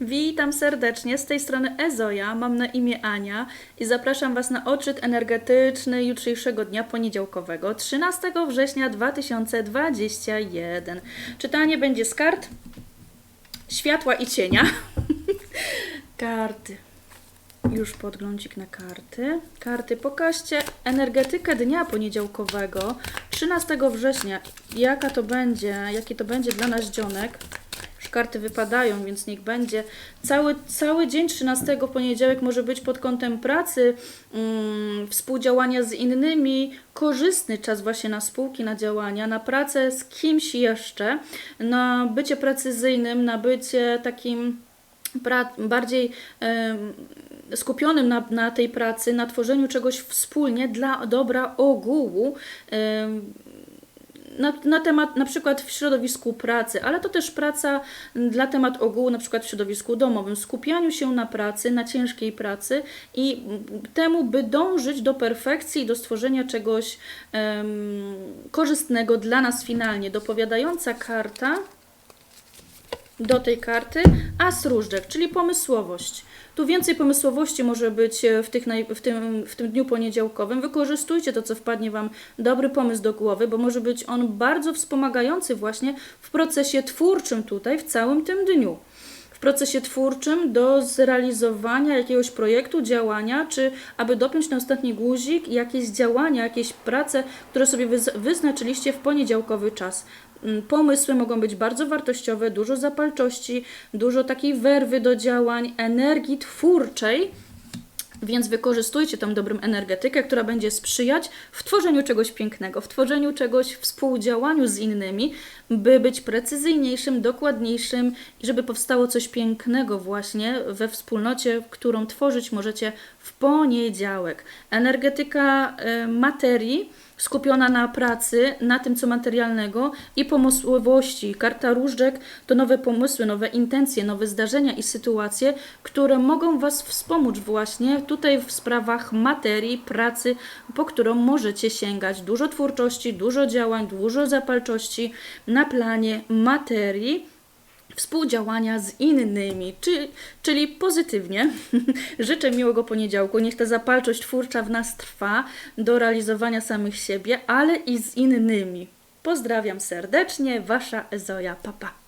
Witam serdecznie, z tej strony Ezoja, mam na imię Ania i zapraszam Was na odczyt energetyczny jutrzejszego dnia poniedziałkowego, 13 września 2021. Czytanie będzie z kart światła i cienia. karty. Już podglądzik na karty. Karty, pokażcie energetykę dnia poniedziałkowego, 13 września. Jaka to będzie, jaki to będzie dla nas dzionek? Karty wypadają, więc niech będzie. Cały, cały dzień 13 poniedziałek może być pod kątem pracy, mm, współdziałania z innymi, korzystny czas właśnie na spółki, na działania, na pracę z kimś jeszcze, na bycie precyzyjnym, na bycie takim bardziej skupionym na, na tej pracy, na tworzeniu czegoś wspólnie dla dobra ogółu. Na, na temat na przykład w środowisku pracy, ale to też praca dla temat ogółu, na przykład w środowisku domowym, skupianiu się na pracy, na ciężkiej pracy i temu, by dążyć do perfekcji i do stworzenia czegoś em, korzystnego dla nas finalnie. Dopowiadająca karta do tej karty as różdżek, czyli pomysłowość. Tu więcej pomysłowości może być e, w, tych naj, w, tym, w tym dniu poniedziałkowym. Wykorzystujcie to, co wpadnie Wam dobry pomysł do głowy, bo może być on bardzo wspomagający właśnie w procesie twórczym tutaj, w całym tym dniu. Procesie twórczym do zrealizowania jakiegoś projektu, działania, czy aby dopiąć na ostatni guzik jakieś działania, jakieś prace, które sobie wyz- wyznaczyliście w poniedziałkowy czas. Mm, Pomysły mogą być bardzo wartościowe, dużo zapalczości, dużo takiej werwy do działań, energii twórczej, więc wykorzystujcie tą dobrą energetykę, która będzie sprzyjać w tworzeniu czegoś pięknego, w tworzeniu czegoś, współdziałaniu z innymi, by być precyzyjniejszym, dokładniejszym i żeby powstało coś pięknego właśnie we wspólnocie, którą tworzyć możecie w poniedziałek. Energetyka e, materii skupiona na pracy, na tym co materialnego i pomysłowości. Karta różdżek to nowe pomysły, nowe intencje, nowe zdarzenia i sytuacje, które mogą Was wspomóc właśnie tutaj w sprawach materii, pracy, po którą możecie sięgać. Dużo twórczości, dużo działań, dużo zapalczości na planie materii współdziałania z innymi, czy, czyli pozytywnie. Życzę miłego poniedziałku. Niech ta zapalczość twórcza w nas trwa do realizowania samych siebie, ale i z innymi. Pozdrawiam serdecznie, Wasza Ezoja Papa.